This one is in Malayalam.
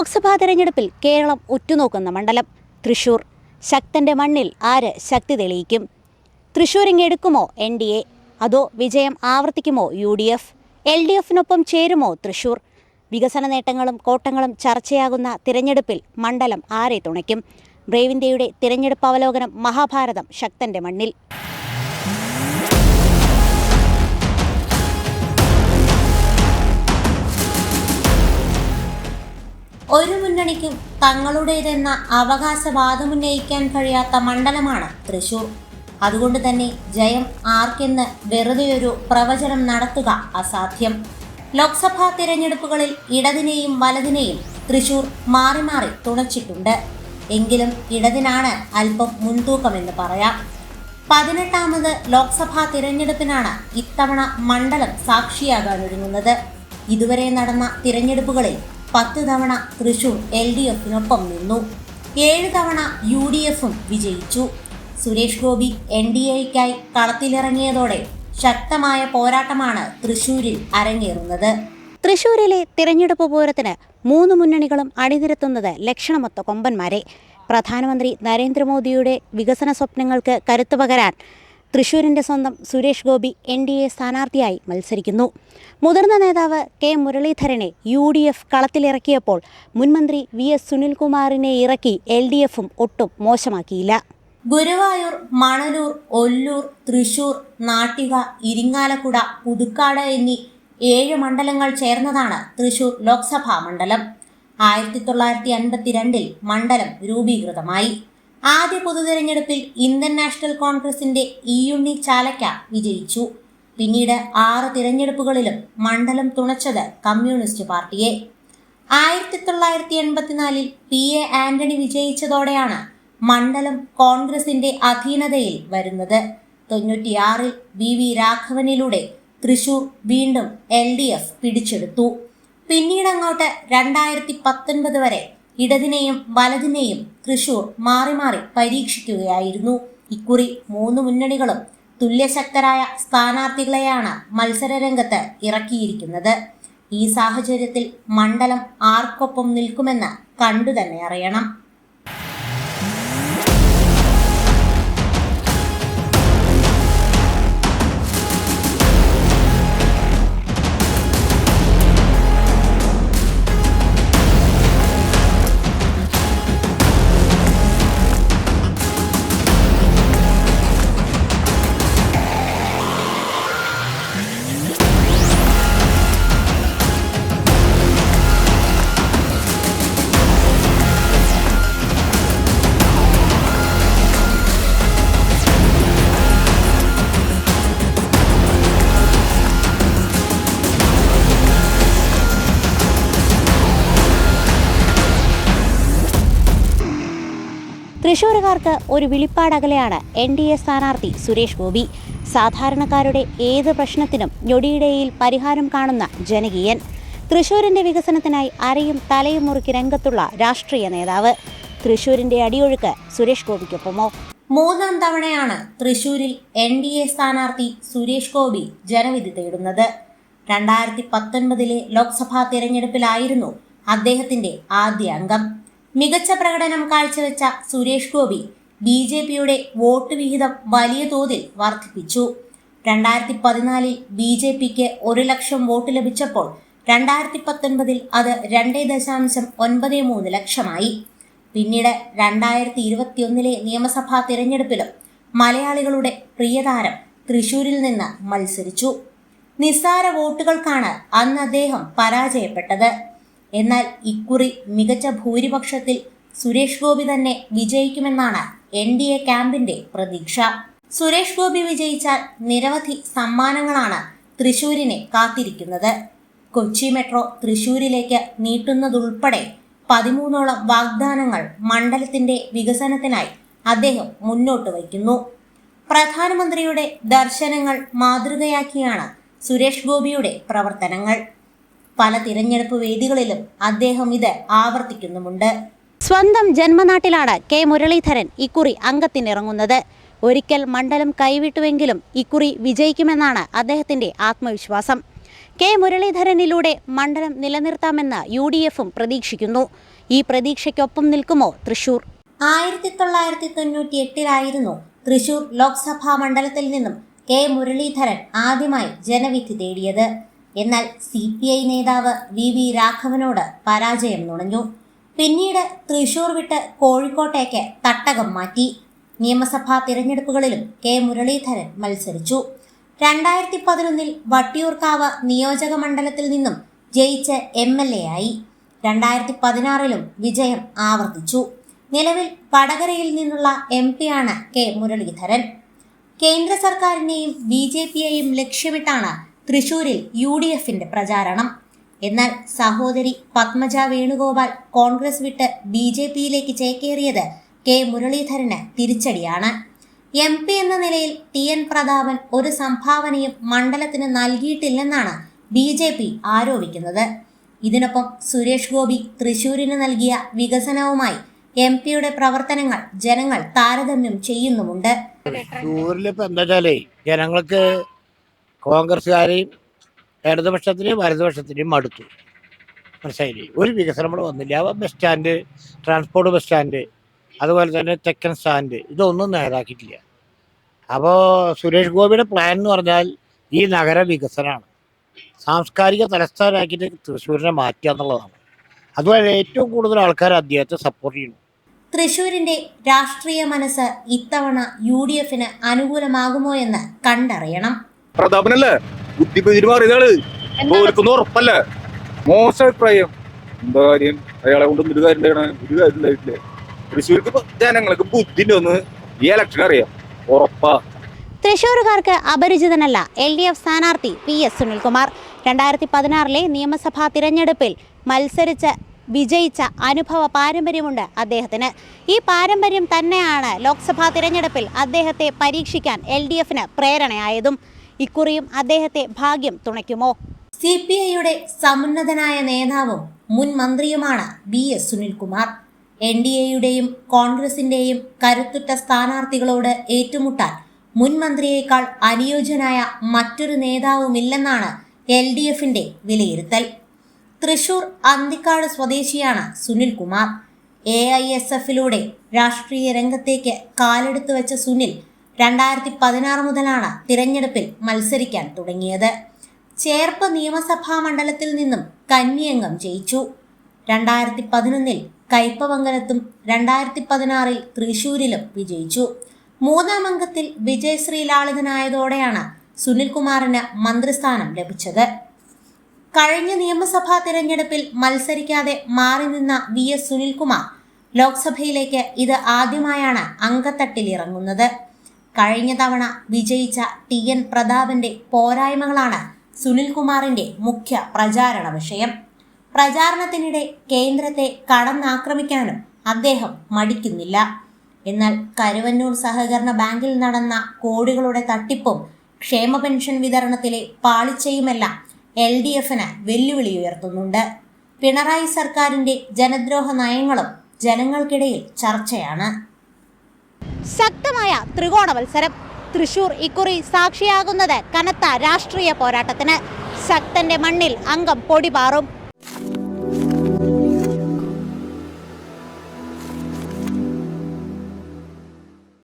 ലോക്സഭാ തെരഞ്ഞെടുപ്പിൽ കേരളം ഉറ്റുനോക്കുന്ന മണ്ഡലം തൃശൂർ. ശക്തന്റെ മണ്ണിൽ ആര് ശക്തി തെളിയിക്കും? തൃശൂരിങ്ങെടുക്കുമോ എൻ ഡി എ? അതോ വിജയം ആവർത്തിക്കുമോ U D F? L D എഫിനൊപ്പം ചേരുമോ തൃശൂർ? വികസന നേട്ടങ്ങളും കോട്ടങ്ങളും ചർച്ചയാകുന്ന തിരഞ്ഞെടുപ്പിൽ മണ്ഡലം ആരെ തുണയ്ക്കും? ബ്രേവിന്ത്യയുടെ തിരഞ്ഞെടുപ്പ് അവലോകനം മഹാഭാരതം ശക്തന്റെ മണ്ണിൽ. ഒരു മുന്നണിക്കും തങ്ങളുടേതെന്ന അവകാശവാദമുന്നയിക്കാൻ കഴിയാത്ത മണ്ഡലമാണ് തൃശൂർ. അതുകൊണ്ട് തന്നെ ജയം ആർക്കെന്ന് ഒരു പ്രവചനം നടത്തുക അസാധ്യം. ലോക്സഭാ തിരഞ്ഞെടുപ്പുകളിൽ ഇടതിനെയും വലതിനെയും തൃശൂർ മാറി മാറി തുണച്ചിട്ടുണ്ട് എങ്കിലും ഇടതിനാണ് അല്പം മുൻതൂക്കമെന്ന് പറയാം. പതിനെട്ടാമത് ലോക്സഭാ തിരഞ്ഞെടുപ്പിനാണ് ഇത്തവണ മണ്ഡലം സാക്ഷിയാകാനൊരുങ്ങുന്നത്. ഇതുവരെ നടന്ന തിരഞ്ഞെടുപ്പുകളിൽ പത്ത് തവണ തൃശൂർ എൽ ഡി എഫിനൊപ്പം നിന്നു. ഏഴ് തവണ യു ഡി എഫും വിജയിച്ചു. സുരേഷ് ഗോപി എൻ ഡി എക്കായി കളത്തിലിറങ്ങിയതോടെ ശക്തമായ പോരാട്ടമാണ് തൃശൂരിൽ അരങ്ങേറുന്നത്. തൃശൂരിലെ തിരഞ്ഞെടുപ്പ് പൂരത്തിന് മൂന്ന് മുന്നണികളും അണിനിരത്തുന്നത് ലക്ഷണമൊത്ത കൊമ്പന്മാരെ. പ്രധാനമന്ത്രി നരേന്ദ്രമോദിയുടെ വികസന സ്വപ്നങ്ങൾക്ക് കരുത്തു പകരാൻ തൃശൂരിന്റെ സ്വന്തം Suresh Gopi N D A സ്ഥാനാർത്ഥിയായി മത്സരിക്കുന്നു. മുതിർന്ന നേതാവ് കെ മുരളീധരനെ യു ഡി എഫ് കളത്തിലിറക്കിയപ്പോൾ മുൻമന്ത്രി വി എസ് സുനിൽകുമാറിനെ ഇറക്കി എൽ ഡി എഫും ഒട്ടും മോശമാക്കിയില്ല. ഗുരുവായൂർ മണലൂർ ഒല്ലൂർ തൃശൂർ നാട്ടിക ഇരിങ്ങാലക്കുട പുതുക്കാട് എന്നീ ഏഴ് മണ്ഡലങ്ങൾ ചേർന്നതാണ് തൃശൂർ ലോക്സഭാ മണ്ഡലം. ആയിരത്തി തൊള്ളായിരത്തി അൻപത്തിരണ്ടിൽ മണ്ഡലം രൂപീകൃതമായി. ആദ്യ പൊതുതെരഞ്ഞെടുപ്പിൽ ഇന്ത്യൻ നാഷണൽ കോൺഗ്രസിന്റെ ഇയുണ്ണി ചാലക്ക വിജയിച്ചു. പിന്നീട് ആറ് തിരഞ്ഞെടുപ്പുകളിലും മണ്ഡലം തുണച്ചത് കമ്മ്യൂണിസ്റ്റ് പാർട്ടിയെ. ആയിരത്തി തൊള്ളായിരത്തി എൺപത്തിനാലിൽ പി എ ആന്റണി വിജയിച്ചതോടെയാണ് മണ്ഡലം കോൺഗ്രസിന്റെ അധീനതയിൽ വരുന്നത്. തൊണ്ണൂറ്റിയാറിൽ വി വി രാഘവനിലൂടെ തൃശൂർ വീണ്ടും എൽ ഡി എഫ് പിടിച്ചെടുത്തു. പിന്നീട് അങ്ങോട്ട് രണ്ടായിരത്തി പത്തൊൻപത് വരെ ഇടതിനെയും വലതിനെയും തൃശൂർ മാറി മാറി പരീക്ഷിക്കുകയായിരുന്നു. ഇക്കുറി മൂന്ന് മുന്നണികളും തുല്യശക്തരായ സ്ഥാനാർത്ഥികളെയാണ് മത്സരരംഗത്ത് ഇറക്കിയിരിക്കുന്നത്. ഈ സാഹചര്യത്തിൽ മണ്ഡലം ആർക്കൊപ്പം നിൽക്കുമെന്ന് കണ്ടു തന്നെ അറിയണം. തൃശൂരുകാർക്ക് ഒരു വിളിപ്പാടകലെയാണ് എൻ ഡി എ സ്ഥാനാർത്ഥി സുരേഷ് ഗോപി. സാധാരണക്കാരുടെ ഏത് പ്രശ്നത്തിനും ഞൊടിയിടയിൽ പരിഹാരം കാണുന്ന ജനകീയൻ. തൃശൂരിന്റെ വികസനത്തിനായി അരയും തലയും മുറുക്കി രംഗത്തുള്ള രാഷ്ട്രീയ നേതാവ്. തൃശൂരിന്റെ അടിയൊഴുക്ക് സുരേഷ് ഗോപിക്കൊപ്പമോ? മൂന്നാം തവണയാണ് തൃശൂരിൽ എൻ ഡി എ സ്ഥാനാർത്ഥി സുരേഷ് ഗോപി ജനവിധി തേടുന്നത്. രണ്ടായിരത്തി പത്തൊൻപതിലെ ലോക്സഭാ തിരഞ്ഞെടുപ്പിലായിരുന്നു അദ്ദേഹത്തിന്റെ ആദ്യ അംഗം. മികച്ച പ്രകടനം കാഴ്ചവെച്ച സുരേഷ് ഗോപി ബി ജെ പിയുടെ വോട്ട് വിഹിതം വലിയ തോതിൽ വർദ്ധിപ്പിച്ചു. രണ്ടായിരത്തി പതിനാലിൽ ബി ജെ പിക്ക് ഒരു ലക്ഷം വോട്ട് ലഭിച്ചപ്പോൾ രണ്ടായിരത്തി പത്തൊൻപതിൽ അത് രണ്ടേ ദശാംശം ഒൻപത് മൂന്ന് ലക്ഷമായി. പിന്നീട് രണ്ടായിരത്തി ഇരുപത്തിയൊന്നിലെ നിയമസഭാ തിരഞ്ഞെടുപ്പിലും മലയാളികളുടെ പ്രിയതാരം തൃശൂരിൽ നിന്ന് മത്സരിച്ചു. നിസ്സാര വോട്ടുകൾക്കാണ് അന്ന് അദ്ദേഹം പരാജയപ്പെട്ടത്. എന്നാൽ ഇക്കുറി മികച്ച ഭൂരിപക്ഷത്തിൽ സുരേഷ് ഗോപി തന്നെ വിജയിക്കുമെന്നാണ് എൻ ഡി എ ക്യാമ്പിന്റെ പ്രതീക്ഷ. സുരേഷ് ഗോപി വിജയിച്ചാൽ നിരവധി സമ്മാനങ്ങളാണ് തൃശൂരിനെ കാത്തിരിക്കുന്നത്. കൊച്ചി മെട്രോ തൃശൂരിലേക്ക് നീട്ടുന്നതുൾപ്പെടെ പതിമൂന്നോളം വാഗ്ദാനങ്ങൾ മണ്ഡലത്തിന്റെ വികസനത്തിനായി അദ്ദേഹം മുന്നോട്ട് വയ്ക്കുന്നു. പ്രധാനമന്ത്രിയുടെ ദർശനങ്ങൾ മാതൃകയാക്കിയാണ് സുരേഷ് ഗോപിയുടെ പ്രവർത്തനങ്ങൾ. പല തിരഞ്ഞെടുപ്പ് വേദികളിലും അദ്ദേഹം ഇത് ആവർത്തിക്കുന്നുമുണ്ട്. സ്വന്തം ജന്മനാട്ടിലാണ് കെ മുരളീധരൻ ഇക്കുറി അംഗത്തിനിറങ്ങുന്നത്. ഒരിക്കൽ മണ്ഡലം കൈവിട്ടുവെങ്കിലും ഇക്കുറി വിജയിക്കുമെന്നാണ് അദ്ദേഹത്തിന്റെ ആത്മവിശ്വാസം. കെ മുരളീധരനിലൂടെ മണ്ഡലം നിലനിർത്താമെന്ന് യു ഡി എഫും പ്രതീക്ഷിക്കുന്നു. ഈ പ്രതീക്ഷയ്ക്കൊപ്പം നിൽക്കുമോ തൃശൂർ? ആയിരത്തി തൊള്ളായിരത്തി തൊണ്ണൂറ്റി എട്ടിലായിരുന്നു തൃശൂർ ലോക്സഭാ മണ്ഡലത്തിൽ നിന്നും കെ മുരളീധരൻ ആദ്യമായി ജനവിധി തേടിയത്. എന്നാൽ സി പി ഐ നേതാവ് വി വി രാഘവനോട് പരാജയം നുണഞ്ഞു. പിന്നീട് തൃശൂർ വിട്ട് കോഴിക്കോട്ടേക്ക് തട്ടകം മാറ്റി. നിയമസഭാ തിരഞ്ഞെടുപ്പുകളിലും കെ മുരളീധരൻ മത്സരിച്ചു. രണ്ടായിരത്തി പതിനൊന്നിൽ വട്ടിയൂർക്കാവ് നിയോജക മണ്ഡലത്തിൽ നിന്നും ജയിച്ച് എം എൽ എ ആയി. രണ്ടായിരത്തി പതിനാറിലും വിജയം ആവർത്തിച്ചു. നിലവിൽ വടകരയിൽ നിന്നുള്ള എം ആണ് കെ മുരളീധരൻ. കേന്ദ്ര സർക്കാരിനെയും ബി ജെ പിയെയും ലക്ഷ്യമിട്ടാണ് തൃശൂരിൽ യു ഡി എഫിന്റെ പ്രചാരണം. എന്നാൽ സഹോദരി പത്മജ വേണുഗോപാൽ കോൺഗ്രസ് വിട്ട് ബി ജെ പിയിലേക്ക് ചേക്കേറിയത് കെ മുരളീധരന് തിരിച്ചടിയാണ്. എം പി എന്ന നിലയിൽ ടി എൻ പ്രതാപൻ ഒരു സംഭാവനയും മണ്ഡലത്തിന് നൽകിയിട്ടില്ലെന്നാണ് ബി ജെ പി ആരോപിക്കുന്നത്. ഇതിനൊപ്പം സുരേഷ് ഗോപി തൃശൂരിന് നൽകിയ വികസനവുമായി എം പിയുടെ പ്രവർത്തനങ്ങൾ ജനങ്ങൾ താരതമ്യം ചെയ്യുന്നുമുണ്ട്. ജനങ്ങൾക്ക് കോൺഗ്രസ്സുകാരെയും ഇടതുപക്ഷത്തിനെയും വലതുപക്ഷത്തിനെയും മടുത്തു. മനസ്സിലായില്ലേ? ഒരു വികസനം ഇവിടെ വന്നില്ല. Bus stand transport bus stand അതുപോലെ തന്നെ തെക്കൻ സ്റ്റാൻഡ് ഇതൊന്നും നേരാക്കിയിട്ടില്ല അപ്പോൾ സുരേഷ് ഗോപിയുടെ പ്ലാൻ എന്ന് പറഞ്ഞാൽ ഈ നഗര വികസനമാണ്. സാംസ്കാരിക തലസ്ഥാനമാക്കിയിട്ട് തൃശ്ശൂരിനെ മാറ്റുക എന്നുള്ളതാണ്. അതുപോലെ ഏറ്റവും കൂടുതൽ ആൾക്കാർ അദ്ദേഹത്തെ സപ്പോർട്ട് ചെയ്യുന്നു. തൃശൂരിന്റെ രാഷ്ട്രീയ മനസ്സ് ഇത്തവണ യു ഡി എഫിന് അനുകൂലമാകുമോ എന്ന് കണ്ടറിയണം. പ്രതാപനല്ലേ? ബുദ്ധി പെരുമാറിയതാൾ ഓർക്കുന്ന ഉറപ്പല്ല? മോശം അഭിപ്രായം. എന്താ കാര്യം? അയാളെ കൊണ്ട് ഒരു കാര്യം ഒരു കാര്യം ഉണ്ടായിട്ടില്ലേ? തൃശ്ശൂർക്ക് ജനങ്ങൾക്ക് ബുദ്ധി ഒന്ന് ഈ ഇലക്ഷൻ അറിയാം. ഉറപ്പാ. തൃശൂരുകാർക്ക് അപരിചിതനല്ല. എൽ ഡി എഫ് സ്ഥാനാർത്ഥി പി എസ് സുനിൽകുമാർ. രണ്ടായിരത്തി പതിനാറിലെ നിയമസഭാ തിരഞ്ഞെടുപ്പിൽ മത്സരിച്ച് വിജയിച്ച അനുഭവ പാരമ്പര്യമുണ്ട് അദ്ദേഹത്തിന്. ഈ പാരമ്പര്യം തന്നെയാണ് ലോക്സഭാ തിരഞ്ഞെടുപ്പിൽ അദ്ദേഹത്തെ പരീക്ഷിക്കാൻ എൽ ഡി എഫിന് പ്രേരണയായതും. ഇക്കുറിയും അദ്ദേഹത്തെ ഭാഗ്യം തുണയ്ക്കുമോ? സി പി ഐയുടെ സമുന്നതനായ നേതാവും മുൻ മന്ത്രിയുമാണ് B S Sunilkumar. N D എയുടെയും കോൺഗ്രസിന്റെയും കരുത്തുറ്റ സ്ഥാനാർത്ഥികളോട് ഏറ്റുമുട്ടാൻ മുൻ മന്ത്രിയേക്കാൾ അനുയോജ്യനായ മറ്റൊരു നേതാവുമില്ലെന്നാണ് എൽ ഡി എഫിന്റെ വിലയിരുത്തൽ. തൃശൂർ അന്തിക്കാട് സ്വദേശിയാണ് സുനിൽകുമാർ. എ ഐ എസ് എഫിലൂടെ രാഷ്ട്രീയ രംഗത്തേക്ക് കാലെടുത്തു വെച്ച സുനിൽ രണ്ടായിരത്തി പതിനാറ് മുതലാണ് തിരഞ്ഞെടുപ്പിൽ മത്സരിക്കാൻ തുടങ്ങിയത്. ചേർപ്പ് നിയമസഭാ മണ്ഡലത്തിൽ നിന്നും കന്നിയംഗം ജയിച്ചു. രണ്ടായിരത്തി പതിനൊന്നിൽ കയ്പമംഗലത്തും രണ്ടായിരത്തി പതിനാറിൽ തൃശൂരിലും വിജയിച്ചു. മൂന്നാം അംഗത്തിൽ വിജയശ്രീ ലാളിതനായതോടെയാണ് സുനിൽകുമാറിന് മന്ത്രിസ്ഥാനം ലഭിച്ചത്. കഴിഞ്ഞ നിയമസഭാ തിരഞ്ഞെടുപ്പിൽ മത്സരിക്കാതെ മാറി നിന്ന വി എസ് സുനിൽകുമാർ ലോക്സഭയിലേക്ക് ഇത് ആദ്യമായാണ് അങ്കത്തട്ടിലിറങ്ങുന്നത് കഴിഞ്ഞ തവണ വിജയിച്ച ടി എൻ പ്രതാപന്റെ പോരായ്മകളാണ് സുനിൽകുമാറിന്റെ മുഖ്യ പ്രചാരണ വിഷയം. പ്രചാരണത്തിനിടെ കേന്ദ്രത്തെ കടന്നാക്രമിക്കാനും അദ്ദേഹം മടിക്കുന്നില്ല. എന്നാൽ കരുവന്നൂർ സഹകരണ ബാങ്കിൽ നടന്ന കോടികളുടെ തട്ടിപ്പും ക്ഷേമ പെൻഷൻ വിതരണത്തിലെ പാളിച്ചയുമെല്ലാം എൽ ഡി എഫിന് വെല്ലുവിളി ഉയർത്തുന്നുണ്ട്. പിണറായി സർക്കാരിന്റെ ജനദ്രോഹ നയങ്ങളും ജനങ്ങൾക്കിടയിൽ ചർച്ചയാണ്. ശക്തമായ ത്രികോണ മത്സരം തൃശൂർ ഇക്കുറി സാക്ഷിയാകുന്നത് കനത്ത രാഷ്ട്രീയ പോരാട്ടത്തിന്. ശക്തന്റെ മണ്ണിൽ അംഗം പൊടിപാറും